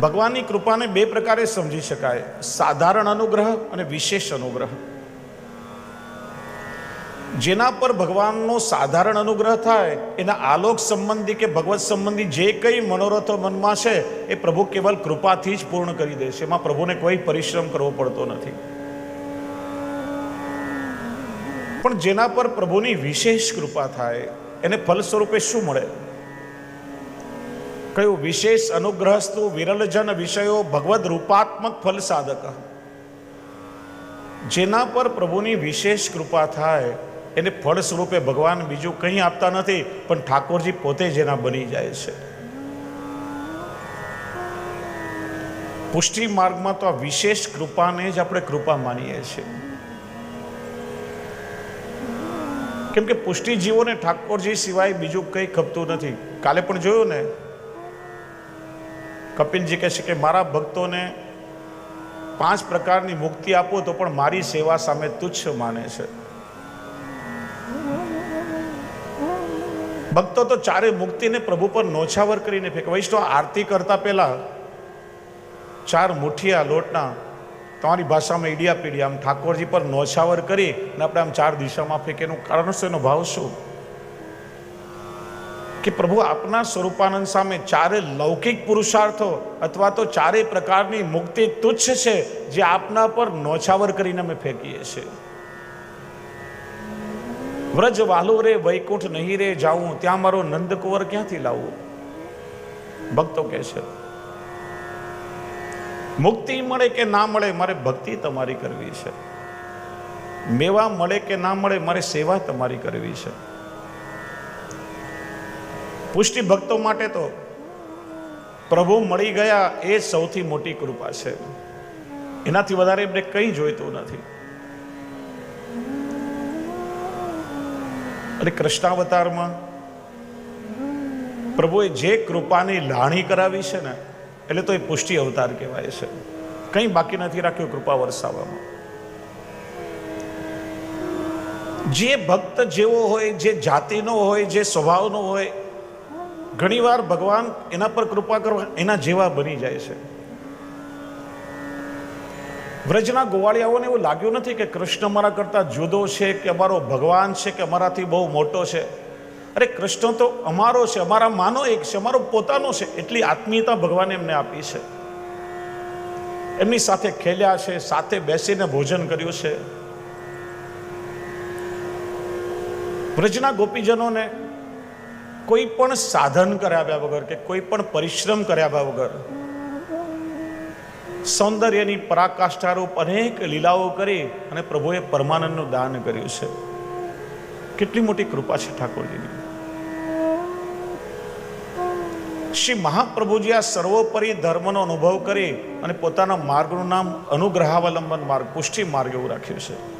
ભગવાનની કૃપાને બે પ્રકારે સમજી શકાય. સાધારણ અનુગ્રહ અને વિશેષ અનુગ્રહ. જેના પર ભગવાનનો સાધારણ અનુગ્રહ થાય, એના આલોક સંબંધી કે ભગવત સંબંધી જે કંઈ મનોરથો મનમાં છે, એ પ્રભુ કેવલ કૃપાથી જ પૂર્ણ કરી દે છે. એમાં પ્રભુને કોઈ પરિશ્રમ કરવો પડતો નથી. પણ જેના પર પ્રભુની વિશેષ કૃપા થાય, એને ફલ સ્વરૂપે શું મળે? કયું વિશેષ અનુગ્રહસ્તુ વિરલજન વિષયો ભગવદ રૂપાત્મક ફલ સાધક? જેના પર પ્રભુની વિશેષ કૃપા થાય, એને ફળ સ્વરૂપે ભગવાન બીજું કંઈ આપતા નથી, પણ ઠાકોરજી પોતે જેના બની જાય છે. પુષ્ટિ માર્ગમાં તો આ વિશેષ કૃપાને જ આપણે કૃપા માનીએ છીએ. કેમ કે પુષ્ટિ જીવોને ઠાકોરજી સિવાય બીજું કંઈ ખપતું નથી. કાલે પણ જોયું ને? કપિલજી કહે છે કે મારા ભક્તોને પાંચ પ્રકારની મુક્તિ આપો તો પણ મારી સેવા સામે તુચ્છ માને છે. ભક્તો તો ચારે મુક્તિને પ્રભુ પર નોછાવર કરીને ફેંકે. વૈષ્ણવ, આરતી કરતા પહેલા ચાર મુઠિયા લોટના તમારી ભાષામાં ઈડિયા પીડિયા આમ ઠાકોરજી પર નોછાવર કરી અને આપણે આમ ચાર દિશામાં ફેંકે. એનું કારણ શું? એનો ભાવ શું? કે પ્રભુ, આપના સ્વરૂપાનંદ સામે ચારે લૌકિક પુરુષાર્થો અથવા તો ચારે પ્રકારની મુક્તિ તુચ્છ છે, જે આપના પર નોછાવર કરીને અમે ફેંકીએ છીએ. વ્રજ વાલો રે, વૈકુંઠ નહીં રે જાઉં, ત્યાં મારો નંદકુંવર ક્યાંથી લાવવું ભક્તો કહે છે, મુક્તિ મળે કે ના મળે, મારે ભક્તિ તમારી કરવી છે. મેવા મળે કે ના મળે, મારે સેવા તમારી કરવી છે. પુષ્ટિ ભક્તો માટે તો પ્રભુ મળી ગયા એ સૌથી મોટી કૃપા છે. એનાથી વધારે એમને કંઈ જોઈતું નથી. અને કૃષ્ણાવતારમાં પ્રભુએ જે કૃપાની લાણી કરાવી છે ને, એટલે તો એ પુષ્ટિ અવતાર કહેવાય છે. કંઈ બાકી નથી રાખ્યું કૃપા વરસાવવામાં. જે ભક્ત જેવો હોય, જે જાતિનો હોય, જે સ્વભાવનો હોય ઘણીવાર ભગવાન એના પર કૃપા કરવા એના જેવા બની જાય છે. વ્રજના ગોવાળિયાઓને એવું લાગ્યું નથી કે કૃષ્ણ મારા કરતાં જુદો છે, કે અમારો ભગવાન છે, કે અમારાથી બહુ મોટો છે. અરે કૃષ્ણ તો અમારો છે, અમારા માનો એક છે, અમારો પોતાનો છે, એટલી આત્મીયતા ભગવાને એમને આપી છે. એમની સાથે ખેલ્યા છે, સાથે બેસીને ભોજન કર્યું છે. વ્રજના ગોપીજનોને કોઈ પણ સાધન કરાવ્યા વગર કે કોઈ પણ પરિશ્રમ કર્યા વગર સૌંદર્યની પરાકાષ્ઠારૂપ અનેક લીલાઓ કરી અને પ્રભુએ પરમાનંદનું દાન કર્યું છે. કેટલી મોટી કૃપા છે ઠાકોરજીની. શ્રી મહાપ્રભુજી આ સર્વોપરી ધર્મનો અનુભવ કરી અને પોતાના માર્ગનું નામ અનુગ્રહાવલંબન માર્ગ પુષ્ટિ માર્ગ એવું રાખ્યું છે.